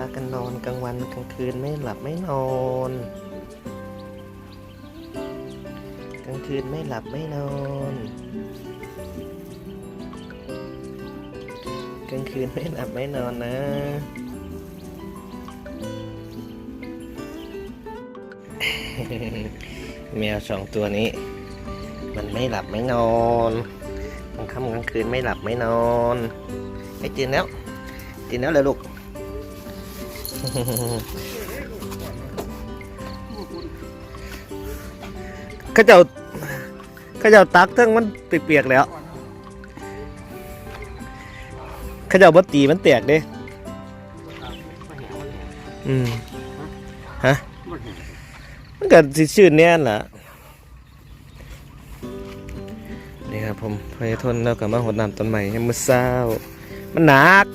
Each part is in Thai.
กพากันนอนกลางวันกลางคืนไม่หลับไม่นอน กลางคืนไม่หลับไม่นอน กลางคืนไม่หลับไม่นอนนะแมวสองตัวนี้ มันไม่หลับไม่นอนกลางค่ำกลางคืนไม่หลับไม่นอนไอ้ตื่นแล้วตื่นแล้วเลยลูก ข้าเจ้าข้าเจ้าตักเทั้งมันเปียกๆแล้วข้าเจ้าบ่ตีมันแตกเด้อืมฮะมันก็สิชื่นแน่นล่ะนี่ครับผมพยทนแล้วก็มาหดน้ำต้นใหม่ให้มือเศร้า มันหนัก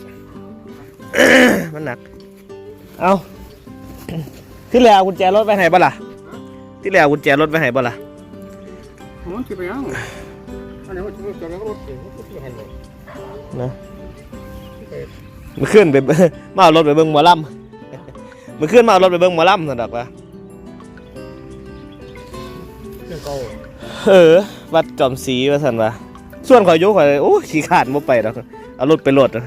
มันหนัก เอาที่แล้วกุญแจรถไปไหนบ่ล่ะ ที่แล้วกุญแจรถไปไหนบ่ล่ะมันจะไปยังอันนี้มันจะจะแล้วรถเองก็ที่หันเลยนะมือขึ้นไปเบิ่งมาเอารถไปเบิ่งหมอลำมือขึ้นมาเอารถไปเบิ่งหมอลำสันดอกว่าเรื่องเก่าเออ วัดจอมศรีว่าสันว่าส่วนข่อยอยุข่อยโอ้ขี้ขาดบ่ไปดอกเอารถไปรถอะ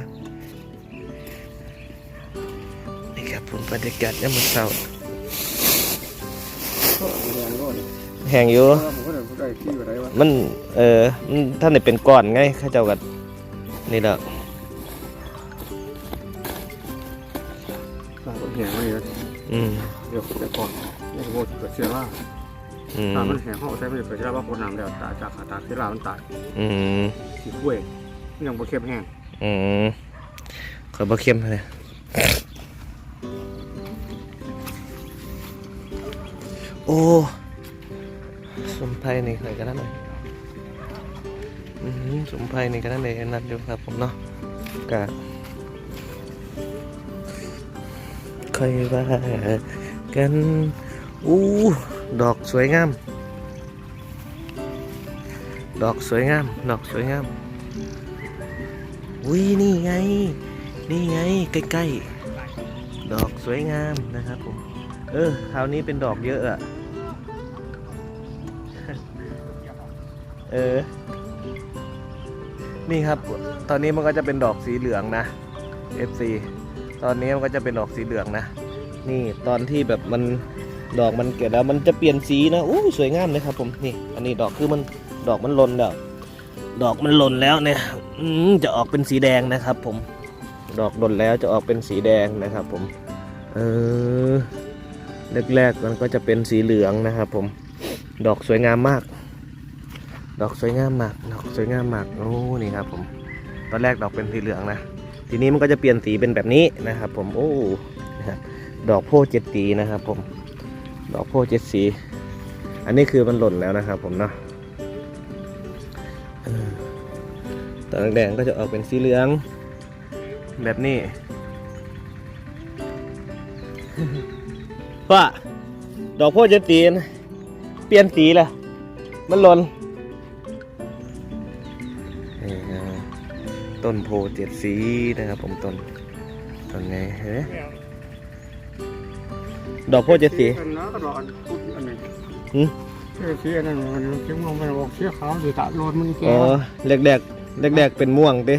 บผมบรรยากาศยามมื้อเช้าแรงก็แห้งอยู่ผมก็ได้ได้ที่อะไรวะมันเออมันท่านได้เป็นก้อนไงเข้าเจ้ากันนี่แหละสร้างแหงนี่อืมเดี๋ยวเดี๋ยวก่อนเดี๋ยวโบเกิดเสียล่าอืมถ้ามันแหงห้องใช้ไม่เกิดเสียล่าว่าคนน้ำแล้วตายจากขาตาเสียล่ามันตายอืมขี้กล้วยยังบ่เข้มแห้งอืมขอยบ่เข้มเลย โอ้สมไพรนี่เคยกันนั่นเลยอืมสมไพรนี่กันนั่นเลยนัดเดียวครับผมเนาะกะค่อยว่ากันอู้ดอกสวยงาม ดอกสวยงาม ดอกสวยงามอุ้ยนี่ไง นี่ไงใกล้ๆ ดอกสวยงามนะครับผม เออคราวนี้เป็นดอกเยอะอะ เออ นี่ครับ ตอนนี้มันก็จะเป็นดอกสีเหลืองนะ FC ตอนนี้มันก็จะเป็นดอกสีเหลืองนะ นี่ตอนที่แบบมันดอกมันเกิดแล้วมันจะเปลี่ยนสีนะอู้สวยงามเลยครับ ผมนี่ อันนี้ดอกคือมันดอกมันหล่นแล้วดอกมันหล่นแล้วเนี่ยอืจะออกเป็นสีแดงนะครับ ผม ดอกหล่นแล้วจะออกเป็นสีแดงนะครับ ผม เออแรกๆมันก็จะเป็นสีเหลืองนะครับ ผม ดอกสวยงามมาก ดอกสวยงามมากดอกสวยงามมากโอ้นี่ครับผมตอนแรกดอกเป็นสีเหลืองนะทีนี้มันก็จะเปลี่ยนสีเป็นแบบนี้นะครับผมโอ้นะครับดอกโพเจ็ดสีนะครับผมดอกโพเจ็ดสี อันนี้คือมันหล่นแล้วนะครับผมเนาะตอนแดงๆก็จะออกเป็นสีเหลือง แบบนี้ว่าดอกโพเจะตีนเปลี่ยนสีละมันหล่น ต้นโพธิ์เจ็ดสีนะครับผมต้นต้นไงเห็นไหมดอกโพธิ์เจ็ดสีอันนั้นก็ดอกอันพุดอันนี้หืมเสียสีอันนั้นมันเขียวมองมันออกเสียขาวสีตาโลนมันแก่อ๋อแรกแรกแรกแรกๆเป็นม่วงเด้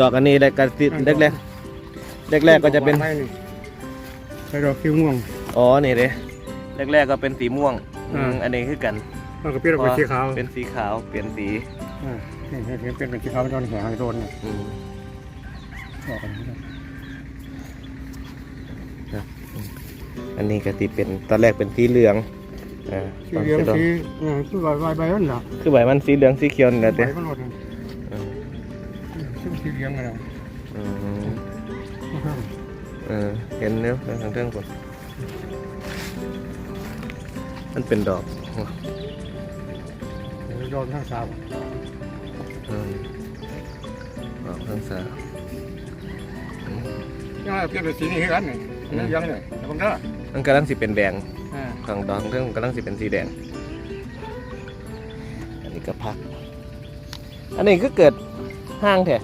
ดอกอันนี้แรกกันติดแรกแรกแรกแรกๆก็จะเป็นใส่ดอกคิ้วม่วงอ๋อนี่เด้แรกๆก็เป็นสีม่วงอ่าอืมอันนี้คือกันมันก็เปลี่ยนออกเป็นสีขาวเป็นสีขาวเปลี่ยนสีอ่าเห็ นเห็นเห็นเป็นเป็นสีขาวเป็นตอนแหงโดนเนี่ยอืมออกกันนี้อันนี้ก็ตีเป็นตอนแรกเป็นสีเหลืองอ่าสีเหลืองสีเนี่ยคือใบใบใบนั่นแหละคือใบมันสีเหลืองสีเขียวนี่แหละใบเด้มันหมดเลยอืมซึ่งสีเหลืองอะไรอืมเออเห็นเนื้อทางเรื่องก่อนมันเป็นดอก โดนทั้งสา มอืมดอกทั้งสามอืมยังไงเปลี่ยนเป็นสีนี้กันนี่ยังเลยแต่ผมเด้อมันกำลังสิเป็นแดงอ่าข้างดอกเรื่องกำลังสิเป็นสีแดง อันนี้ก็พัก อันนี้ก็เกิดห้างแท้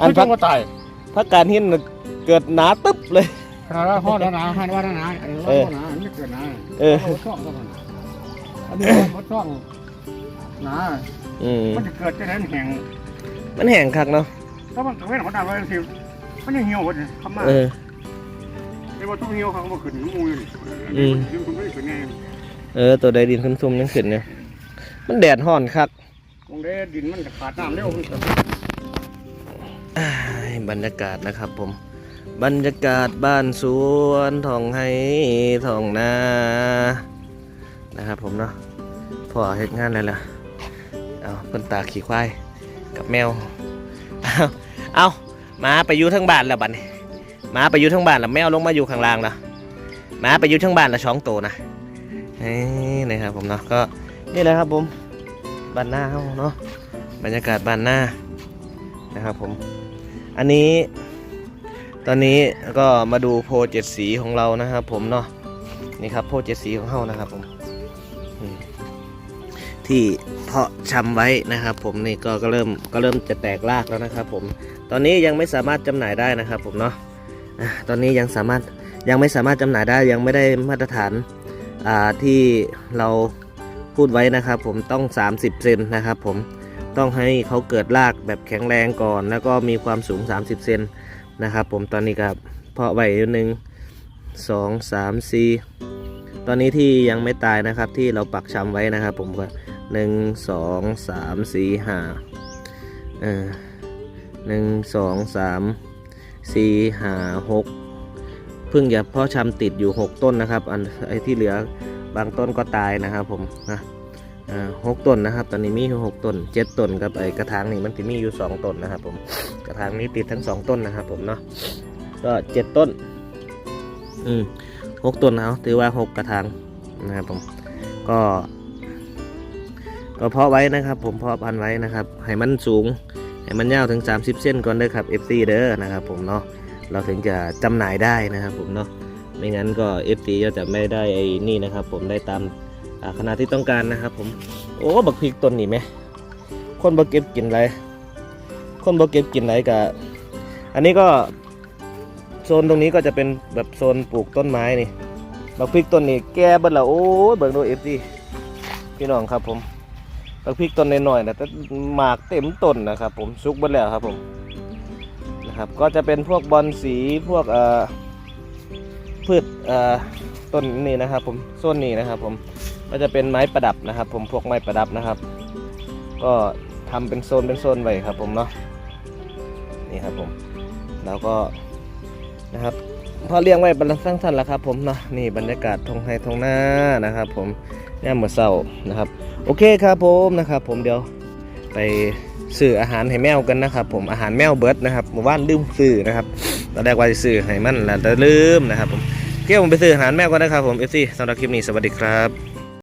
อันพักกมาตายพักการเหินน่ะเกิดหนาตึ๊บเลย ขนาดว่าพ่อแล้วนะให้ว่าแล้วนะอันนี้ว่าพ่อนะอันนี้เกิดหนะเออมดช่องก็มันอันนี้มดช่องหนะ อืมมันจะเกิดจะนั้นแห่งมันแห้งคักเนาะถ้ามันเว้นของดาวไว้สิมันยังเหี่ยวหมดเลยคำมาเออไอ้ว่าต้องเหี่ยวเขาก็ขึ้นมูอยู่อืมยืนคุณไม่ได้ขึ้นไงเออ ตัวใดดินขึ้นซุ่มยังขึ้นเนี่ยมันแดดห่อนคักตรงนี้ดินมันจะขาดน้ำเร็วมันจะอ้ายบรรยากาศนะครับผม บรรยากาศบ้านสวนทองให้ทองนานะครับผมเนาะพอเฮ็ดงานแล้วล่ะ เอาเพิ่นตาขี่ควายกับแมว เอาเอาหมาไปอยู่ทั้งบ้านแล้วบัดนี้หมาไปอยู่ทั้งบ้านแล้วแมวลงมาอยู่ข้างล่างแล้วหมาไปอยู่ทั้งบ้านแล้วสองตัวนะนี่นะครับผมเนาะก็นี่แหละครับผมบ้านหน้าเฮาเนาะบรรยากาศบ้านหน้านะครับผม อันนี้ตอนนี้ก็มาดูโพเจ็ดสีของเรานะครับ ผมเนาะนี่ครับโพเจ็ดสีของเรานะครับผมที่ เพาะชำไว้นะครับ ผมนี่ก็ก็เริ่มก็เริ่มจะแตกรากแล้วนะครับ ผม ตอนนี้ยังไม่สามารถจำหน่ายได้นะครับ ผมเนาะตอนนี้ยังสามารถยังไม่สามารถจำหน่ายได้ยังไม่ได้มาตรฐานอ่าที่เราพูดไว้นะครับ ผมต้อง 30 เซนนะครับ ผมต้องให้เขาเกิดรากแบบแข็งแรงก่อน แล้วก็มีความสูง 30 เซนนะครับ ผมตอนนี้ครับเพาะไว้หนึ่งสองสามสี่ตอนนี้ที่ยังไม่ตายนะครับที่เราปักชำไว้นะครับ ผมก็ หนึ่งสองสามสี่ห้าเออหนึ่งสองสามสี่ห้าหกเพิ่งจะเพาะชำติดอยู่6ต้นนะครับ อันไอที่เหลือบางต้นก็ตายนะครับผมนะหกต้นนะครับ ตอนนี้มีอยู่หกต้นเจ็ดต้นกับไอ้กระถางนี่มันจะมีอยู่สองต้นนะครับ ผมกระถางนี้ติดทั้งสองต้นนะครับ ผมเนาะก็เจ็ดต้น อืมหกต้นเอาถือว่าหกกระถางนะครับผมก็ ก็เพาะไว้นะครับ ผมเพาะพันไว้นะครับให้มันสูงให้มันยาวถึง 30 เส้นก่อนเด้อครับ FC เด้อนะครับ ผมเนาะเราถึงจะจำหน่ายได้นะครับ ผมเนาะไม่งั้นก็ FC ก็จะไม่ได้ไอ้นี่นะครับ ผมได้ตามขนาดที่ต้องการนะครับ ผมโอ้บักพริกต้นนี่ไหมคนบ่เก็บกินไรคนบ่เก็บกินไรกะอันนี้ก็โซนตรงนี้ก็จะเป็นแบบโซนปลูกต้นไม้นี่บักพริกต้นนี้แก่เบิดล้วโอ้ยเบิ่งดูเอฟซีพี่น้องครับผม บักพริกต้นน้อยๆนะแต่หมากเต็มต้นนะครับ ผมสุกเบิดแล้วครับผมนะครับก็จะเป็นพวกบอลสีพวกเอ่อพืชเอ่อต้นนี้นะครับ ผมโซนนี้นะครับผมก็จะเป็นไม้ประดับนะครับ ผมพวกไม้ประดับนะครับ ก็ทำเป็นโซนเป็นโซนไว้ครับ ผมเนาะนี่ครับผมแล้วก็นะครับ พอเลี้ยงไว้บรรลังสร้างสรรค์แล้วครับผมเนาะนี่บรรยากาศทงไฮทงหน้านะครับ ผมย่ามมื้อเศร้านะครับ โอเคครับผมนะครับ ผมเดี๋ยวไปซื้ออาหารให้แมวกันนะครับ ผมอาหารแมวเบิร์ดนะครับหมู่บ้านลืมซื้อนะครับตอนแรกว่าจะซื้อให้มันแล้วแต่ลืมนะครับ ผมเกี่ยวผมไปซื้ออาหารแมวกันนะครับผมเอฟซีสำหรับคลิปนี้สวัสดีครับ